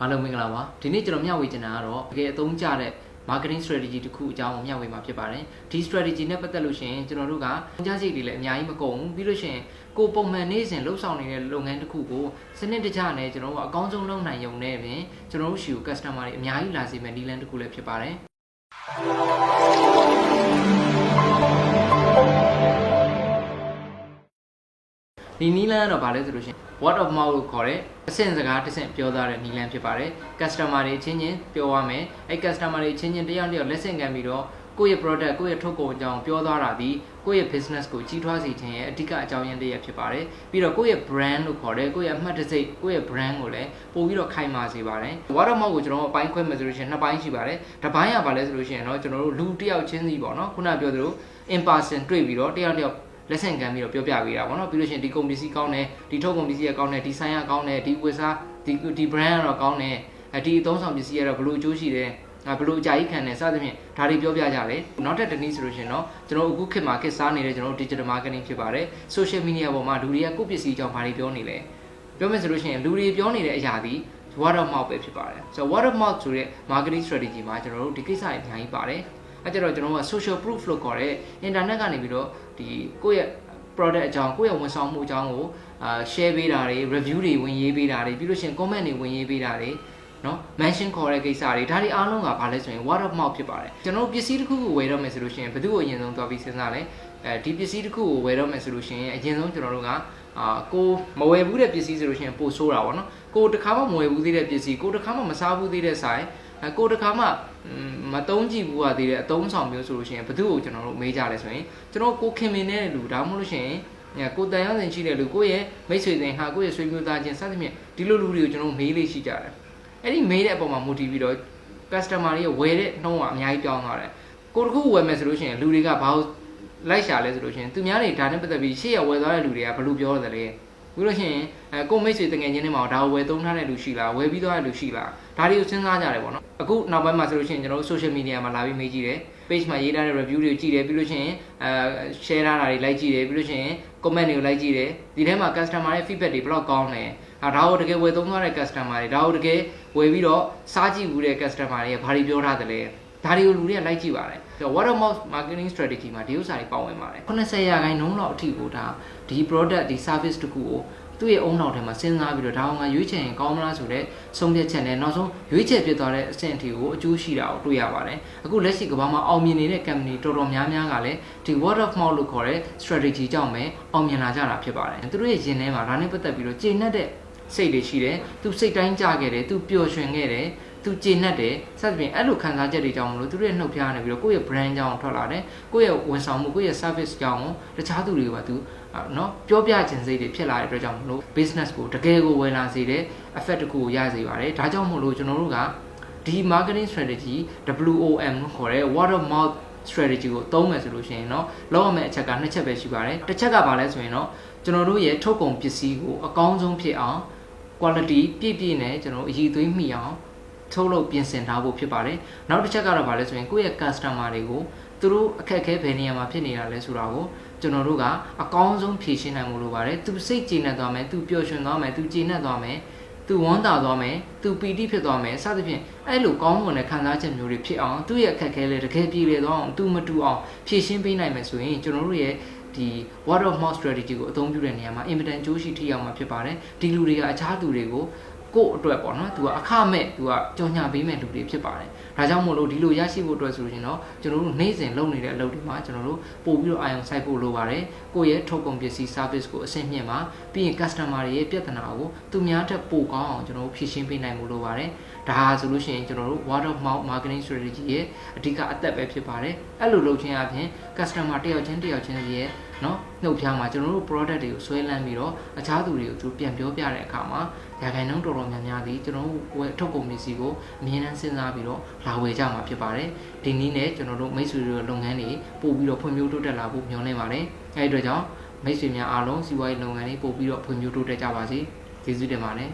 အားလုံးမင်္ဂလာပါဒီနေ့ကျွန်တော်မျှဝေချင်တာကတော့တကယ်အသုံးကျတဲ့ marketing strategy တစ်ခုအကြောင်းကိုမျှဝေမှာဖြစ်ပါတယ်ဒီ strategy နဲ့ပတ်သက်လို့ရှိရင်ကျွန်တော်တို့ကကြားစိတ်တွေလည်းအများကြီးမကုန်ဘူးပြီးလို့ရှိရင်ကိုယ်ပုံမှန်နေ့စဉ်လှုပ်ဆောင်နေတဲ့လုပ်ငန်းတစ်ခုကိုစနစ်တကျနဲ့ကျွန်တော်တို့အကောင်းဆုံးလုပ်နိုင်ရုံနဲ့ပင်ကျွန်တော်တို့ရှိကို customer တွေအများကြီးလာစေမယ့်နည်းလမ်းတစ်ခုလည်းဖြစ်ပါတယ် ဒီနီလန်းကတော့ဗာလဲဆိုလို့ရှိရင် word of mouth လို့ခေါ်တဲ့အဆင့်စကားတစ်ဆင့်ပြောသားတဲ့နီလန်းဖြစ်ပါတယ် customer တွေအချင်းချင်းပြောရမယ်အဲ customer တွေအချင်းချင်းတယောက်တယောက်လက်ဆင့်ခံပြီးတော့ကိုယ့်ရဲ့ product ကိုယ့်ရဲ့ထုတ်ကုန်အကြောင်းပြောသွားတာဒီကိုယ့်ရဲ့ business ကိုကြီးထွားစေခြင်းရဲ့အဓိကအကြောင်းရင်းတစ်ရပ်ဖြစ်ပါတယ်ပြီးတော့ကိုယ့်ရဲ့ brand လို့ခေါ်တဲ့ကိုယ့်ရဲ့အမှတ်တစိတ်ကိုယ့်ရဲ့ brand ကိုလည်းပို့ပြီးတော့ခိုင်မာစေပါတယ် word of mouth ကိုကျွန်တော်တို့အပိုင်းခွဲမယ်ဆိုလို့ရှိရင်နှစ်ပိုင်းရှိပါတယ်တစ်ပိုင်းကဗာလဲဆိုလို့ရှိရင်တော့ကျွန်တော်တို့လူတစ်ယောက်ချင်းစီပေါ့နော်ခုနပြောသလို in person တွေ့ပြီးတော့တယောက်တယောက် လက်ဆင့်ကမ်းပြီးတော့ပြောပြပေးတာပေါ့နော်ပြီးလို့ရှိရင်ဒီကုန်ပစ္စည်းကောင်းတယ်ဒီထုတ်ကုန်ပစ္စည်းကကောင်းတယ်ဒီဆိုင်ကကောင်းတယ်ဒီဝက်စားဒီဒီ brand ကတော့ကောင်းတယ်အဲဒီအသုံးဆောင်ပစ္စည်းကတော့ဘလို့အကျိုးရှိတယ်အဲဘလို့အကြိုက်ခံတယ်စသဖြင့်ဒါတွေပြောပြကြတယ်နောက်ထပ်တစ်နည်းဆိုလို့ရှိရင်တော့ကျွန်တော်အခုခေတ်မှာခေတ်စားနေတဲ့ကျွန်တော်တို့ digital marketing ဖြစ်ပါတယ် social media ပေါ်မှာလူတွေကကိုယ့်ပစ္စည်းအကြောင်းဘာတွေပြောနေလဲပြောမယ်ဆိုလို့ရှိရင်လူတွေပြောနေတဲ့အရာဒီ word of mouth ပဲဖြစ်ပါတယ်ဆိုတော့ word of mouth ဆိုတဲ့ marketing strategy မှာကျွန်တော်တို့ဒီကိစ္စတွေအများကြီးပါတယ် အဲကြတော့ကျွန်တော်တို့က social proof လို့ခေါ်တဲ့ internet ကနေပြီးတော့ဒီကိုယ့်ရဲ့ product အကြောင်းကိုယ့်ရဲ့ဝန်ဆောင်မှုအကြောင်းကိုအာ share ပေးတာတွေ review တွေဝင်ရေးပေးတာတွေပြီးလို့ရှိရင် comment တွေဝင်ရေးပေးတာတွေနော် mention ခေါ်တဲ့ကိစ္စတွေဒါတွေအားလုံးကဘာလဲဆိုရင် word of mouth ဖြစ်ပါတယ်ကျွန်တော်တို့ပစ္စည်းတစ်ခုကိုဝယ်တော့မယ်ဆိုလို့ရှိရင်ဘယ်သူ့ကိုအရင်ဆုံးသွားပြီးစဉ်းစားလဲအဲဒီပစ္စည်းတစ်ခုကိုဝယ်တော့မယ်ဆိုလို့ရှိရင်အရင်ဆုံးကျွန်တော်တို့ကအာကိုမဝယ်ဘူးတဲ့ပစ္စည်းဆိုလို့ရှိရင်ပို့ဆိုးတာပေါ့နော်ကိုတစ်ခါမှမဝယ်ဘူးသေးတဲ့ပစ္စည်းကိုတစ်ခါမှမစားဘူးသေးတဲ့ဆိုင် အဲကိုတစ်ခါမှမတုံးကြည့်ဘူးရသေးတဲ့အတုံးဆောင်မျိုးဆိုလို့ရှိရင်ဘယ်သူ့ကိုကျွန်တော်တို့မေးကြလဲဆိုရင်ကျွန်တော်ကိုခင်မင်တဲ့လူဒါမှမဟုတ်လို့ရှိရင်ညကိုတန်ရောက်စဉ်ရှိတဲ့လူကိုယ့်ရဲ့မိတ်ဆွေစဉ်ဟာကိုယ့်ရဲ့ဆွေမျိုးသားချင်းစသဖြင့်ဒီလိုလူတွေကိုကျွန်တော်မေးလေးရှိကြတယ်အဲ့ဒီမေးတဲ့အပေါ်မှာ motive ပြီးတော့ customer တွေရဲ့ဝယ်တဲ့နှုန်းကအများကြီးပြောင်းသွားတယ်ကိုတစ်ခုဝယ်မယ်ဆိုလို့ရှိရင်လူတွေကဘာလို့လိုက်ရှာလဲဆိုလို့ရှိရင်သူများတွေဒါနဲ့ပတ်သက်ပြီးရှေ့ရဝယ်သွားတဲ့လူတွေကဘယ်လိုပြောရတယ်လဲ ပြီးလို့ရှိရင်အဲကိုမိတ်ဆွေတငယ်ချင်းတွေမှာဒါကိုဝယ်သုံးထားတဲ့လူရှိလားဝယ်ပြီးသွားတဲ့လူရှိလားဒါတွေကိုစဉ်းစားကြတယ်ပေါ့နော်အခုနောက်ပိုင်းမှာဆိုလို့ရှိရင်ကျွန်တော်တို့ social media မှာလာပြီးမေးကြည့်တယ် page မှာရေးထားတဲ့ review တွေကိုကြည့်တယ်ပြီးလို့ရှိရင်အဲ share ထားတာတွေ like ကြည့်တယ်ပြီးလို့ရှိရင် comment တွေကို like ကြည့်တယ်ဒီထဲမှာ customer ရဲ့ feedback တွေဘယ်လောက်ကောင်းလဲအဲဒါကိုတကယ်ဝယ်သုံးသွားတဲ့ customer တွေဒါကိုတကယ်ဝယ်ပြီးတော့စားကြည့်ဘူးတဲ့ customer တွေကဘာတွေပြောထားတယ်လဲဒါတွေကိုလူတွေက like ကြည့်ပါတယ်ဆိုတော့ word of mouth marketing strategy မှာဒီဥစ္စာတွေပါဝင်ပါတယ်80ရာခိုင်နှုန်းလောက်အထိကိုဒါ ဒီ product ဒီ service တခုကိုသူ့ရဲ့အုံနောက်ထဲမှာစဉ်းစားပြီးတော့ဒါအောင်ငါရွေးချယ်ရင်ကောင်းမလားဆိုတဲ့ဆုံးဖြတ်ချက်နဲ့နောက်ဆုံးရွေးချယ်ဖြစ်သွားတဲ့အဆင့်အထိကိုအကျိုးရှိတာကိုတွေ့ရပါတယ်အခုလက်ရှိကမ္ဘာမှာအောင်မြင်နေတဲ့ company တော်တော်များများကလည်းဒီ word of mouth လို့ခေါ်တဲ့ strategy ကြောင့်ပဲအောင်မြင်လာကြတာဖြစ်ပါတယ်သူတို့ရဲ့ယင်ထဲမှာဒါနဲ့ပတ်သက်ပြီးတော့ကျေနပ်တဲ့စိတ်တွေရှိတယ်သူစိတ်တိုင်းကြခဲ့တယ်သူပျော်ရွှင်ခဲ့တယ် သူကျေနပ်တယ်စသဖြင့်အဲ့လိုခံစားချက်တွေကြောင့်မလို့သူတို့ရဲ့နှုတ်ဖျားနေပြီးတော့ကိုယ့်ရဲ့ brand ကြောင့်ထွက်လာတယ်ကိုယ့်ရဲ့ဝန်ဆောင်မှုကိုယ့်ရဲ့ service ကြောင့်တခြားသူတွေကသူနော်ပြောပြခြင်းစိတ်တွေဖြစ်လာတဲ့အတွက်ကြောင့်မလို့ business ကိုတကယ်ကိုဝယ်လာစေတဲ့ effect တစ်ခုကိုရစေပါတယ်ဒါကြောင့်မို့လို့ကျွန်တော်တို့ကဒီ marketing strategy WOM လို့ခေါ်တဲ့ word of mouth strategy ကိုသုံးမယ်ဆိုလို့ရှိရင်เนาะလောက်ရမယ့်အချက်ကနှစ်ချက်ပဲရှိပါတယ်တစ်ချက်ကဘာလဲဆိုရင်เนาะကျွန်တော်တို့ရဲ့ထုတ်ကုန်ပစ္စည်းကိုအကောင်းဆုံးဖြစ်အောင် quality ပြည့်ပြည့်နဲ့ကျွန်တော်အည်သွေးမိအောင် ထုတ်လုပ်ပြင်ဆင်ထားဖို့ဖြစ်ပါတယ်နောက်တစ်ချက်ကတော့ဗာလဲဆိုရင်ကိုယ့်ရဲ့ customer တွေကိုသူတို့အခက်အခဲဘယ်နေရာမှာဖြစ်နေတာလဲဆိုတာကိုကျွန်တော်တို့ကအကောင်းဆုံးဖြေရှင်းနိုင်မှုလိုပါတယ်သူစိတ်ကြည်နပ်သွားမယ်သူပျော်ရွှင်သွားမယ်သူကြည်နပ်သွားမယ်သူဝမ်းသာသွားမယ်သူပီတိဖြစ်သွားမယ်စသဖြင့်အဲ့လိုကောင်းမွန်တဲ့ခံစားချက်မျိုးတွေဖြစ်အောင်သူ့ရဲ့အခက်အခဲလေးတကယ်ပြေလည်သွားအောင်သူမတူအောင်ဖြေရှင်းပေးနိုင်မယ်ဆိုရင်ကျွန်တော်တို့ရဲ့ဒီ word of mouth strategy ကိုအသုံးပြုတဲ့နေရာမှာ immediate ကြိုးရှိထိရောက်မှာဖြစ်ပါတယ်ဒီလူတွေကအခြားသူတွေကို ကို့အတွက်ပေါ့နော်သူကအခမဲ့သူကကြော်ညာပေးမဲ့လူတွေဖြစ်ပါတယ်ဒါကြောင့်မို့လို့ဒီလိုရရှိဖို့အတွက်ဆိုလို့ရှင်တော့ကျွန်တော်တို့နေ့စဉ်လုပ်နေတဲ့အလုပ်တွေမှာကျွန်တော်တို့ပို့ပြီးတော့အာရုံစိုက်ဖို့လိုပါတယ်ကိုယ့်ရဲ့ထုတ်ကုန်ပစ္စည်း service ကိုအဆင့်မြင့်မှာပြီးရင် customer တွေရဲ့ပြဿနာကိုသူများထက်ပိုကောင်းအောင်ကျွန်တော်တို့ဖြည့်ရှင်းပေးနိုင်ဖို့လိုပါတယ်ဒါဟာဆိုလို့ရှိရင်ကျွန်တော်တို့ word of mouth marketing strategy ရဲ့အဓိကအသက်ပဲဖြစ်ပါတယ်အဲ့လိုလုပ်ခြင်းအပြင် customer တယောက်ချင်းတယောက်ချင်းစီရဲ့ နော်နှုတ်ဖျားမှာကျွန်တော်တို့ product တွေကိုဆွဲလန်းပြီးတော့အခြားသူတွေကိုသူပြန်ပြောပြတဲ့အခါမှာရာခိုင်နှုန်းတော်တော်များများသည်ကျွန်တော်တို့ဝယ်ထုတ်ကုန်ပစ္စည်းကိုအမြဲတမ်းစဉ်းစားပြီးတော့လာဝယ်ကြမှာဖြစ်ပါတယ်ဒီနည်းနဲ့ကျွန်တော်တို့မိတ်ဆွေတို့လုပ်ငန်းတွေပို့ပြီးတော့ဖွံ့ဖြိုးတိုးတက်လာဖို့မျှော်လင့်ပါတယ်အဲဒီအတွက်ကြောင့်မိတ်ဆွေများအားလုံးစီးပွားရေးလုပ်ငန်းတွေပို့ပြီးတော့ဖွံ့ဖြိုးတိုးတက်ကြပါစေကျေးဇူးတင်ပါတယ်